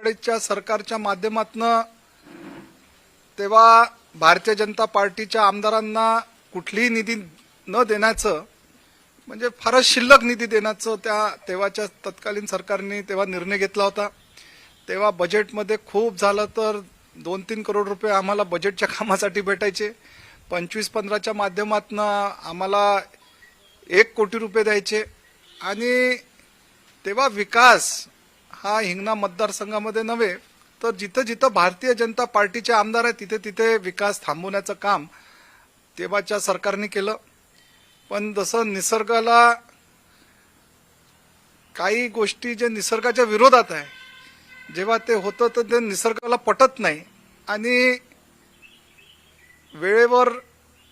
आघाडीच्या सरकारच्या माध्यमातनं तेव्हा भारतीय जनता पार्टीच्या आमदारांना कुठलीही निधी न देण्याचं म्हणजे फारच शिल्लक निधी देण्याचं त्या तेव्हाच्या तत्कालीन सरकारने तेव्हा निर्णय घेतला होता. तेव्हा बजेटमध्ये खूप झालं तर दोन तीन करोड रुपये आम्हाला बजेटच्या कामासाठी भेटायचे. पंचवीस पंधराच्या माध्यमातनं आम्हाला एक कोटी रुपये द्यायचे. आणि तेव्हा विकास हा हिंगणा मतदारसंघामध्ये नव्हे तर जिथं जिथं भारतीय जनता पार्टीचे आमदार आहेत तिथे तिथे विकास थांबवण्याचं काम तेव्हाच्या सरकारने केलं. पण जसं निसर्गाला काही गोष्टी जे निसर्गाच्या विरोधात आहे जेव्हा ते होतं तर ते निसर्गाला पटत नाही. आणि वेळेवर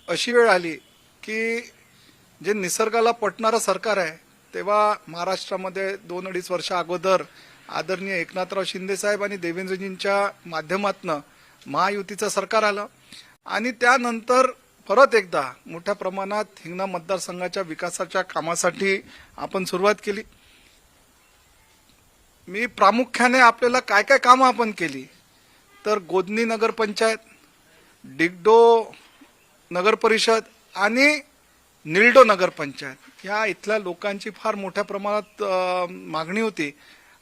अशी वेळ आली की जे निसर्गाला पटणारं सरकार आहे तेव्हा महाराष्ट्रामध्ये दोन अडीच वर्षा अगोदर आदरणीय एकनाथराव शिंदेसाहेब आणि देवेंद्रजींच्या माध्यमातनं महायुतीचं सरकार आलं. आणि त्यानंतर परत एकदा मोठ्या प्रमाणात हिंगणा मतदारसंघाच्या विकासाच्या कामासाठी आपण सुरुवात केली. मी प्रामुख्याने आपल्याला काय काय कामं आपण केली? तर गोदनी नगरपंचायत डिगडो नगरपरिषद आणि निल्डो नगरपंचायत या इथल्या लोकांची फार मोठ्या प्रमाणात मागणी होती.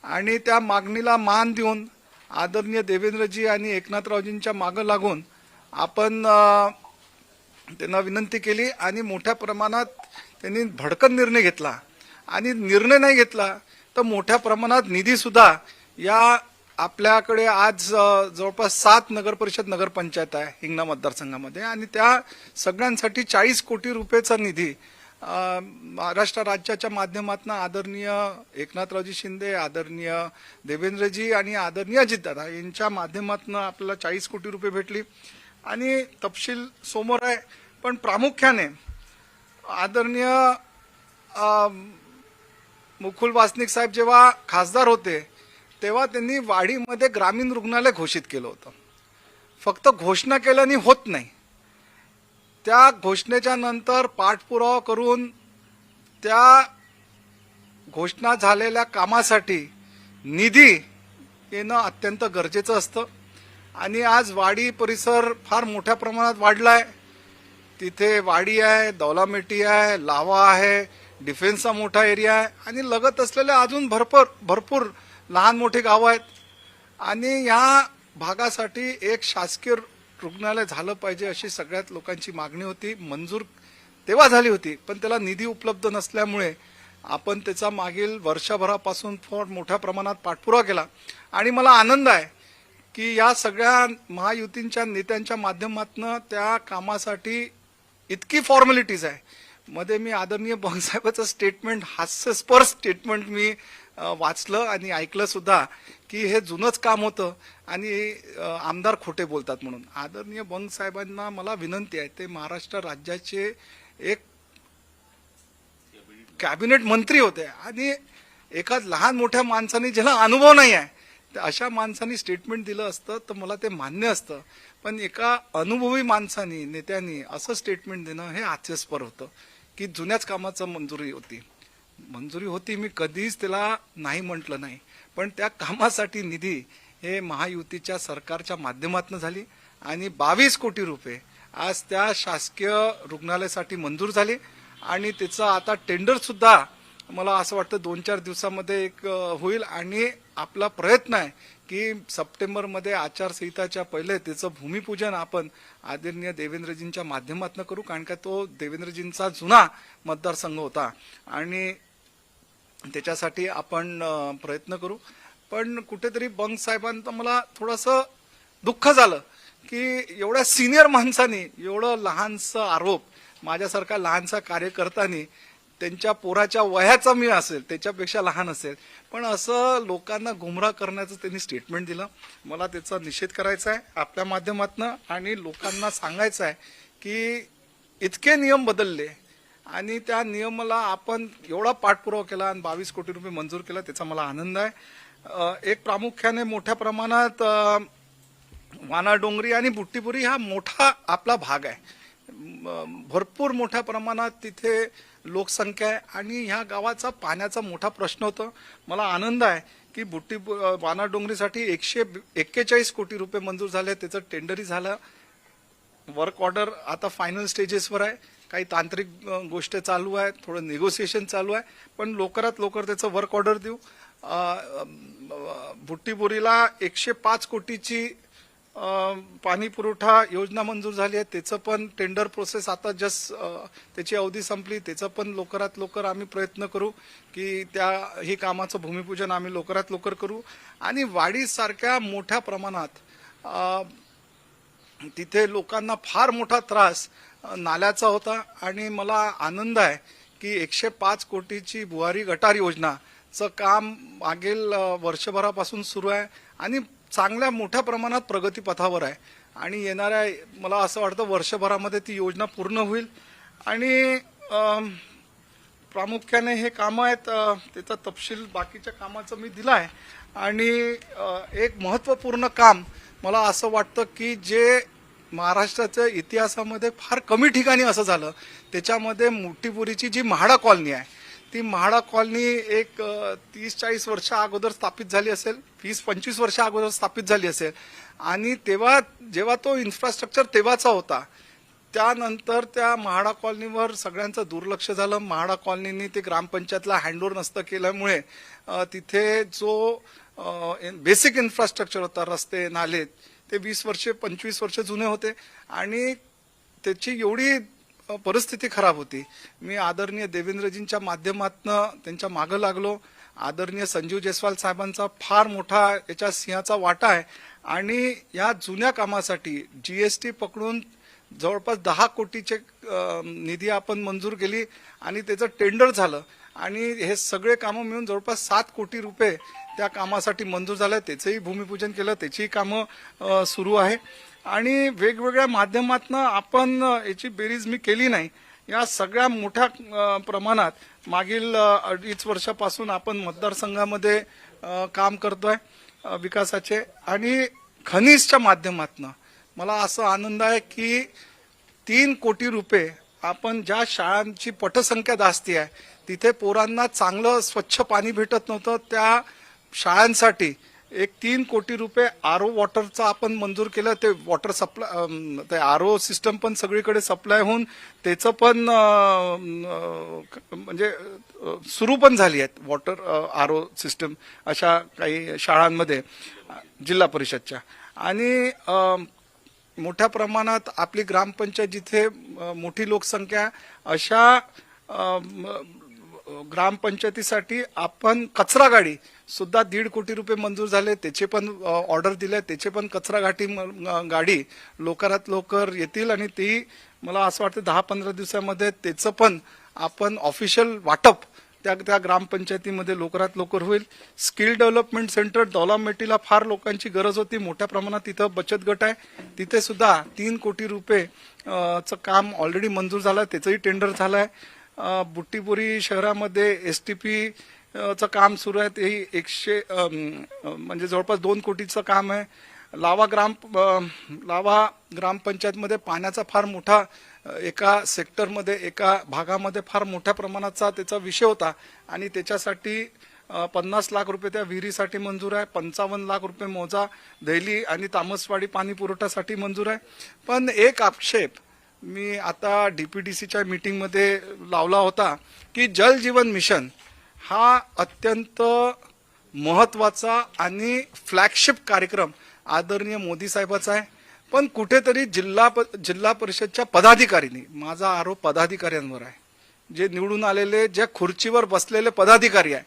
आणि त्या मागणीला मान देऊन आदरणीय देवेंद्रजी आणि एकनाथरावजींच्या मागं लागून आपण त्यांना विनंती केली आणि मोठ्या प्रमाणात त्यांनी भडकन निर्णय घेतला. आणि निर्णय नाही घेतला तर मोठ्या प्रमाणात निधीसुद्धा या आपल्याकडे आज जवळपास सात नगर परिषद नगरपंचायत आहे हिंगणा मतदारसंघामध्ये. आणि त्या सगळ्यांसाठी चाळीस कोटी रुपयेचा निधी महाराष्ट्र राज्याच्या माध्यमातून आदरणीय एकनाथरावजी शिंदे आदरणीय देवेंद्रजी आणि आदरणीय अजितदादा यांच्या माध्यमातून आपल्याला चाळीस कोटी रुपये भेटली. आणि तपशील समोर आहे पण प्रामुख्याने आदरणीय मुकुल वासनिक साहेब जेव्हा खासदार होते तेव्हा त्यांनी वाडीमध्ये ग्रामीण रुग्णालय घोषित केलं होतं. फक्त घोषणा केल्याने होत नाही. त्या घोषणेच्या नंतर पाठपुरावा करून त्या घोषणा झालेल्या कामासाठी निधी येणं अत्यंत गरजेचं असतं. आणि आज वाडी परिसर फार मोठ्या प्रमाणात वाढला आहे तिथे वाडी आहे दौलामेटी आहे लावा आहे डिफेन्सचा मोठा एरिया आहे. आणि लगत असलेल्या अजून भरपूर भरपूर लहान मोठी गावं आहेत. आणि या भागासाठी एक शासकीय रुग्णालय झालं पाहिजे अशी सगळ्यात लोकांची मागणी होती. मंजूर तेव्हा झाली होती पण त्याला निधी उपलब्ध नसल्यामुळे आपण त्याचा मागील वर्षभरापासून फार मोठ्या प्रमाणात पाठपुरावा केला. आणि मला आनंद आहे की या सगळ्या महायुतींच्या नेत्यांच्या माध्यमातून त्या कामासाठी इतकी फॉर्मॅलिटीज आहे. मध्ये मी आदरणीय बंगसाहेबाचं स्टेटमेंट हास्यस्पर स्टेटमेंट मी वाचलं आणि ऐकलं सुद्धा की हे जुनंच काम होतं. आणि आमदार खोटे बोलतात म्हणून. आदरणीय बंग साहेबांना मला विनंती आहे ते महाराष्ट्र राज्याचे एक कॅबिनेट मंत्री होते आणि एका लहान मोठ्या माणसाने ज्याला अनुभव नाही आहे तर अशा माणसांनी स्टेटमेंट दिलं असतं तर मला ते मान्य असतं. पण एका अनुभवी माणसानी नेत्यांनी असं स्टेटमेंट देणं हे हास्यास्पद होतं की जुन्याच कामाचं मंजुरी होती. मंजुरी होती मी कधीच त्याला नाही म्हटलं नाही. पण त्या कामासाठी निधी हे महायुतीच्या सरकारच्या माध्यमातून झाली आणि बावीस कोटी रुपये आज त्या शासकीय रुग्णालयासाठी मंजूर झाले. आणि त्याचं आता टेंडर सुद्धा मला असं वाटतं दोन चार दिवसामध्ये एक होईल. आणि आपला प्रयत्न आहे की सप्टेंबरमध्ये आचारसंहिताच्या पहिले त्याचं भूमिपूजन आपण आदरणीय देवेंद्रजींच्या माध्यमातून करू कारण का तो देवेंद्रजींचा जुना मतदारसंघ होता. आणि त्याच्यासाठी आपण प्रयत्न करू. पण कुठेतरी बंग साहेबांचं मला थोडंसं दुःख झालं की एवढ्या सिनियर माणसाने एवढं लहानसं आरोप माझ्यासारखा लहानसा कार्यकर्तानी त्यांच्या पोराच्या वयाचा मी असेल त्याच्यापेक्षा लहान असेल. पण असं लोकांना गुमराह करण्याचं त्यांनी स्टेटमेंट दिलं. मला त्याचा निषेध करायचा आहे आपल्या माध्यमातनं आणि लोकांना सांगायचं आहे की इतके नियम बदलले आणि त्या नियमाला आपण एवढा पाठपुरावा केला आणि बावीस कोटी रुपये मंजूर केला त्याचा मला आनंद आहे. एक प्रामुख्याने मोठ्या प्रमाणात वानाडोंगरी आणि बुट्टीपुरी हा मोठा आपला भाग आहे. भरपूर मोठ्या प्रमाणात तिथे लोकसंख्या आहे आणि ह्या गावाचा पाण्याचा मोठा प्रश्न होता. मला आनंद आहे की बुट्टी वानाडोंगरीसाठी एकशे एक्केचाळीस कोटी रुपये मंजूर झाले त्याचं टेंडरही झालं. वर्क ऑर्डर आता फायनल स्टेजेसवर आहे. काही तांत्रिक गोष्ट गोष्टी चालू आहे थोडं निगोसिएशन चालू आहे पण लवकरात लवकर त्याचं वर्क ऑर्डर देऊ. भुट्टीपुरीला एकशे पाच कोटीची पाणी पुरवठा योजना मंजूर झाली आहे. त्याचं पण टेंडर प्रोसेस आता जस्ट त्याची अवधी संपली. त्याचं पण लवकरात लवकर आम्ही प्रयत्न करू की त्या ही कामाचं भूमिपूजन आम्ही लवकरात लवकर करू. आणि वाढीसारख्या मोठ्या प्रमाणात तिथे लोकांना फार मोठा त्रास नाल्याचा होता. आणि मला आनंद आहे की एकशे पाच कोटीची बुवारी गटार योजनाचं काम मागील वर्षभरापासून सुरू आहे आणि चांगल्या मोठ्या प्रमाणात प्रगतीपथावर आहे. आणि येणाऱ्या मला असं वाटतं वर्षभरामध्ये ती योजना पूर्ण होईल. आणि प्रामुख्याने हे कामं आहेत त्याचा तपशील बाकीच्या कामाचं मी दिला आहे आणि एक महत्त्वपूर्ण काम मला असं वाटतं की जे महाराष्ट्राच्या इतिहासामध्ये फार कमी ठिकाणी असं झालं त्याच्यामध्ये मोठीपुरीची जी म्हाडा कॉलनी आहे ती म्हाडा कॉलनी एक तीस चाळीस वर्ष अगोदर स्थापित झाली असेल वीस पंचवीस वर्ष अगोदर स्थापित झाली असेल. आणि तेव्हा जेव्हा तो इन्फ्रास्ट्रक्चर तेव्हाचा होता त्यानंतर त्या म्हाडा कॉलनीवर सगळ्यांचं दुर्लक्ष झालं. म्हाडा कॉलनीनी ते ग्रामपंचायतला हँडओव्हर नसतं केल्यामुळे तिथे जो बेसिक इन्फ्रास्ट्रक्चर होता रस्ते नाले ते वीस वर्षे पंचवीस वर्ष जुने होते. आणि त्याची एवढी परिस्थिती खराब होती. मी आदरणीय देवेंद्रजींच्या माध्यमातनं त्यांच्या मागं लागलो. आदरणीय संजीव जयस्वाल साहेबांचा फार मोठा याच्या सिंहाचा वाटा आहे. आणि या जुन्या कामासाठी जीएसटी पकडून जवळपास दहा कोटीचे निधी आपण मंजूर केली आणि त्याचं टेंडर झालं. आणि हे सगळे कामं मिळून जवळपास सात कोटी रुपये त्या कामासाठी मंजूर झालं. त्याचंही भूमिपूजन केलं त्याचीही कामं सुरू आहे. आणि वेगवेगळ्या माध्यमातनं आपण याची बेरीज मी केली नाही. या सगळ्या मोठ्या प्रमाणात मागील अडीच वर्षापासून आपण मतदारसंघामध्ये काम करतोय विकासाचे. आणि खनिजच्या माध्यमातनं मला असं आनंद आहे की तीन कोटी रुपये आपण ज्या शाळांची पटसंख्या जास्ती आहे तिथे पोरांना चांगलं स्वच्छ पाणी भेटत नव्हतं. त्या शाळांसाठी एक तीन कोटी रुपये आर ओ वॉटरचं आपण मंजूर केलं. ते वॉटर सप्लाय ते आर ओ सिस्टम पण सगळीकडे सप्लाय होऊन त्याचं पण म्हणजे सुरू पण झाली आहेत वॉटर आर ओ सिस्टम अशा काही शाळांमध्ये जिल्हा परिषदच्या. आणि मोठ्या प्रमाणात आपली ग्रामपंचायत जिथे मोठी लोकसंख्या अशा ग्रामपंचायतीसाठी आपण कचरा गाडी सुद्धा दीड कोटी रुपये मंजूर झाले. त्याचे पण ऑर्डर दिले. त्याचे पण कचरा गाठी गाडी लवकरात लवकर येतील आणि ती मला असं वाटतं दहा पंधरा दिवसामध्ये त्याचं पण आपण ऑफिशियल वाटप त्या त्या ग्रामपंचायतीमध्ये लवकरात लवकर होईल. स्किल डेव्हलपमेंट सेंटर दौलामेटीला फार लोकांची गरज होती. मोठ्या प्रमाणात तिथं बचत गट आहे. तिथे सुद्धा तीन कोटी रुपये चं काम ऑलरेडी मंजूर झालं आहे. त्याचंही टेंडर झालं आहे. बुट्टीपुरी शहरामध्ये एस टी पी चं काम सुरू आहे. तेही एकशे म्हणजे जवळपास दोन कोटीचं काम आहे. लावा ग्राम लावा ग्रामपंचायतमध्ये पाण्याचा फार मोठा एका सेक्टरमध्ये एका भागामध्ये फार मोठ्या प्रमाणाचा त्याचा विषय होता. आणि त्याच्यासाठी पन्नास लाख रुपये त्या विहिरीसाठी मंजूर आहे. पंचावन्न लाख रुपये मोजा दैली आणि तामसवाडी पाणी पुरवठ्यासाठी मंजूर आहे. पण एक आक्षेप मी आता डीपीडीसीच्या मीटिंगमध्ये लावला होता की जल जीवन मिशन हा अत्यंत महत्त्वाचा आणि फ्लॅगशिप कार्यक्रम आदरणीय मोदी साहेबाचा आहे. पण कुठेतरी जिल्हा प- जिल्हा परिषदच्या पदाधिकाऱ्यांनी माझा आरोप पदाधिकाऱ्यांवर आहे. जे निवडून आलेले ज्या खुर्चीवर बसलेले पदाधिकारी आहे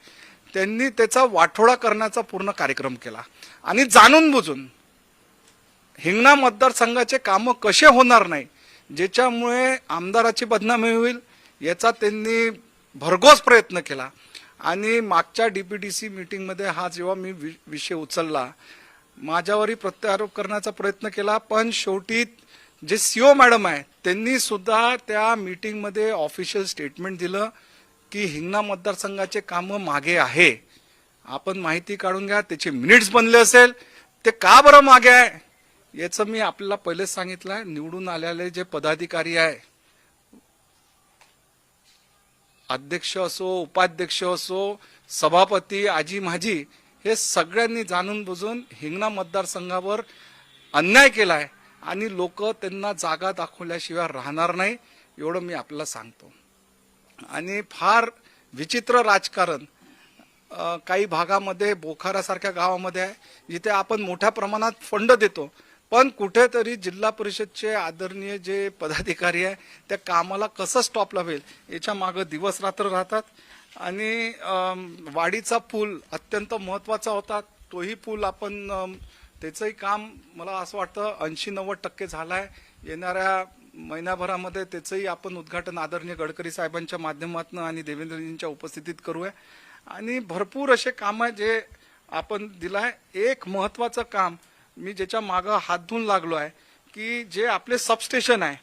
त्यांनी त्याचा वाठोडा करण्याचा पूर्ण कार्यक्रम केला. आणि जाणून बुजून हिंगणा मतदारसंघाचे कामं कसे होणार नाही ज्याच्यामुळे आमदाराची बदनामी होईल याचा त्यांनी भरघोस प्रयत्न केला. आणि मागच्या डी पी टी सी मीटिंगमध्ये हा जेव्हा मी वि- विषय उचलला माझ्यावरही प्रत्यारोप करण्याचा प्रयत्न केला पण शेवटी जे सीओ मॅडम आहे त्यांनी सुद्धा त्या मीटिंगमध्ये ऑफिशियल स्टेटमेंट दिलं की हिंगणा मतदारसंघाचे कामं मागे आहे. आपण माहिती काढून घ्या त्याचे मिनिट्स बनले असेल. ते का बरं मागे आहे? याचं मी आपल्याला पहिलेच सांगितलं आहे निवडून आलेले जे पदाधिकारी आहे अध्यक्ष असो उपाध्यक्ष असो सभापती आजी माझी हे सगळ्यांनी जाणून बुजून हिंगणा मतदारसंघावर अन्याय केलाय आणि लोक त्यांना जागा दाखवल्याशिवाय राहणार नाही एवढं मी आपल्याला सांगतो. आणि फार विचित्र राजकारण काही भागामध्ये बोखारासारख्या गावामध्ये आहे जिथे आपण मोठ्या प्रमाणात फंड देतो पण कुठेतरी जिल्हा परिषदचे आदरणीय जे पदाधिकारी आहे त्या कामाला कसं स्टॉप लावेल याच्या मागं दिवस रात्र राहतात. आणि वाडीचा पूल अत्यंत महत्त्वाचा होता. तोही पूल आपण त्याचंही काम मला असं वाटतं ऐंशी नव्वद टक्के झालं आहे येणाऱ्या महिन्याभरामध्ये त्याचंही आपण उद्घाटन आदरणीय गडकरी साहेबांच्या माध्यमातून आणि देवेंद्रजींच्या उपस्थितीत करूया. आणि भरपूर असे काम आहे जे आपण दिलं आहे एक महत्वाचं काम मी ज्याच्या मागं हात धुवून लागलो आहे की जे आपले सबस्टेशन आहे.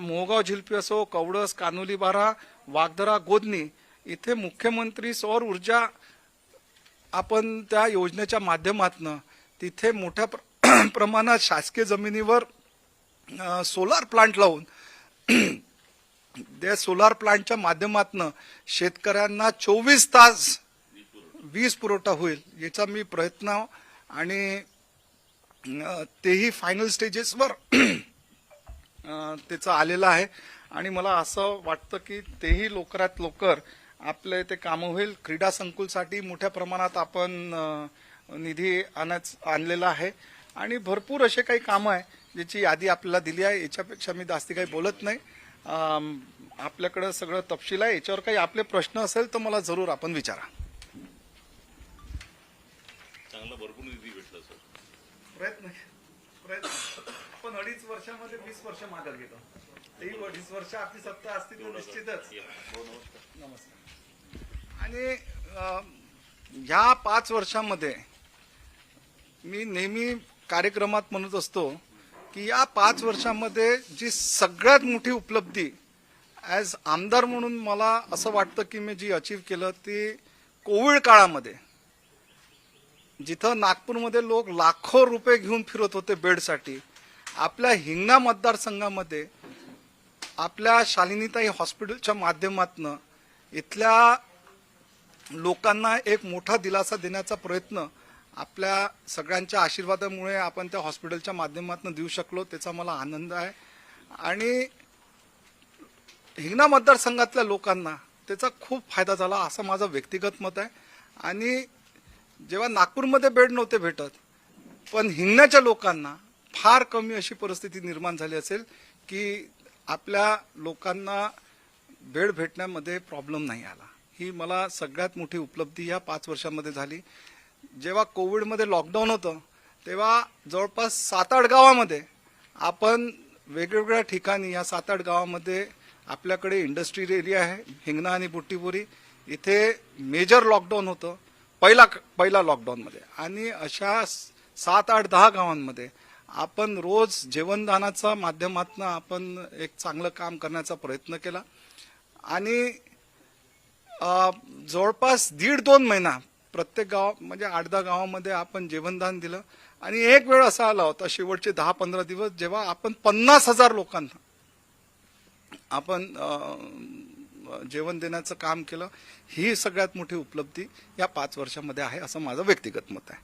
मोहगाव झिलपी असो कवडस कानोली बारा वागदरा गोदनी इथे मुख्यमंत्री सौर ऊर्जा आपण त्या योजनेच्या माध्यमातून तिथे मोठ्या प्र- प्रमाणात शासकीय जमिनीवर सोलार प्लांट लावून त्या सोलार प्लांटच्या माध्यमातून शेतकऱ्यांना चोवीस तास वीज पुरवठा होईल याचा मी प्रयत्न आणि तेही फायनल स्टेजेसवर त्याचा त्याचं आलेलं आहे. आणि मला असं वाटतं की तेही लवकरात लवकर आपले ते कामं होईल. क्रीडा संकुलसाठी मोठ्या प्रमाणात आपण निधी आणाच आणलेला आहे. आणि भरपूर असे काही कामं आहे ज्याची यादी आपल्याला दिली आहे. याच्यापेक्षा मी जास्ती काही बोलत नाही. आपल्याकडं सगळं तपशील आहे. याच्यावर काही आपले प्रश्न असेल तर मला जरूर आपण विचारा. चांगला भरपूर निधी भेटला सर. प्रयत्न प्रयत्न. आपण अडीच वर्षामध्ये वीस वर्ष मागे गेलो ही अडीच वर्ष आपली सत्ता असती तर निश्चितच. नमस्कार. आणि ह्या पाच वर्षामध्ये मी नेहमी कार्यक्रमात म्हणत असतो की या पाच वर्षामध्ये जी सगळ्यात मोठी उपलब्धी ॲज आमदार म्हणून मला असं वाटतं की मी जी अचीव केलं ती कोविड काळामध्ये. जिथं नागपूरमध्ये लोक लाखो रुपये घेऊन फिरत होते बेडसाठी. आपल्या हिंगणा मतदारसंघामध्ये आपल्या शालिनीताई हॉस्पिटलच्या माध्यमातून इथल्या लोकांना एक मोठा दिलासा देण्याचा प्रयत्न आपल्या सगळ्यांच्या आशीर्वादामुळे आपण त्या हॉस्पिटलच्या माध्यमातून देऊ शकलो त्याचा मला आनंद आहे. आणि हिंगणा मतदारसंघातल्या लोकांना त्याचा खूप फायदा झाला असं माझं व्यक्तिगत मत आहे. आणि जेव्हा नागपूरमध्ये बेड नव्हते भेटत पण हिंगण्याच्या लोकांना फार कमी अशी परिस्थिती निर्माण झाली असेल की आपल्या लोकांना बेड भेटण्यामध्ये प्रॉब्लेम नाही आला. ही मला सगळ्यात मोठी उपलब्धी या पाच वर्षामध्ये झाली. जेव्हा कोविडमध्ये लॉकडाऊन होतं तेव्हा जवळपास सात आठ गावामध्ये आपण वेगवेगळ्या ठिकाणी या सात आठ गावामध्ये आपल्याकडे इंडस्ट्रियल एरिया आहे हिंगणा आणि बुट्टीपुरी. इथे मेजर लॉकडाऊन होतं पहिला पहिला लॉकडाऊनमध्ये आणि अशा सात आठ दहा गावांमध्ये आपण रोज जेवणदानाच्या माध्यमातून आपण एक चांगलं काम करण्याचा प्रयत्न केला. आणि जवळपास दीड दोन महिना प्रत्येक गाव म्हणजे आठ दहा गावामध्ये आपण जेवणदान दिलं. आणि एक वेळ असा आला होता शेवटचे दहा पंधरा दिवस जेव्हा आपण पन्नास हजार लोकांना आपण जेवण देण्याचं काम केलं. ही सगळ्यात मोठी उपलब्धी या पाच वर्षामध्ये आहे असं माझं व्यक्तिगत मत आहे.